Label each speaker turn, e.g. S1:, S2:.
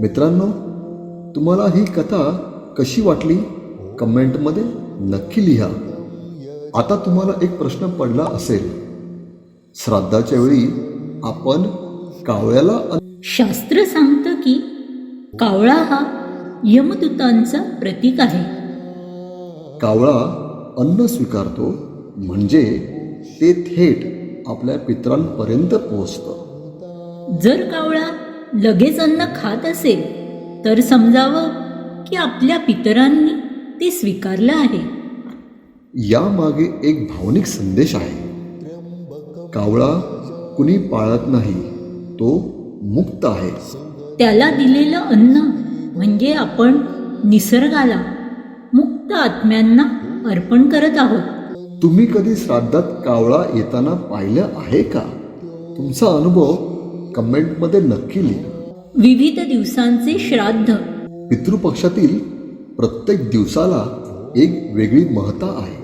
S1: मित्रांनो तुम्हाला ही कथा कशी वाटली? कमेंटमध्ये नक्की लिहा. आता तुम्हाला एक प्रश्न पडला असेल. श्राद्धाच्या वेळी आपण कावळ्याला
S2: शास्त्र सांगतं की कावळा हा यमदूतांचा प्रतीक आहे.
S1: कावळा अन्न स्वीकारतो म्हणजे ते थेट आपल्या पितरांपर्यंत पोहोचतं.
S2: जर कावळा लगेच अन्न खात असेल तर समजावं की आपल्या पितरांनी ते स्वीकारलं आहे.
S1: यामागे एक भावनिक संदेश आहे. कावळा कुणी पाळत नाही तो मुक्त आहे.
S2: त्याला दिलेलं अन्न म्हणजे आपण निसर्गाला मुक्त आत्म्यांना अर्पण करत आहोत.
S1: तुम्ही कधी श्राद्धात कावळा येताना पाहिलं आहे का? तुमचा अनुभव कमेंटमध्ये नक्की लिहा.
S2: विविध दिवसांचे श्राद्ध.
S1: पितृपक्षातील प्रत्येक दिवसाला एक वेगळी महत्ता आहे.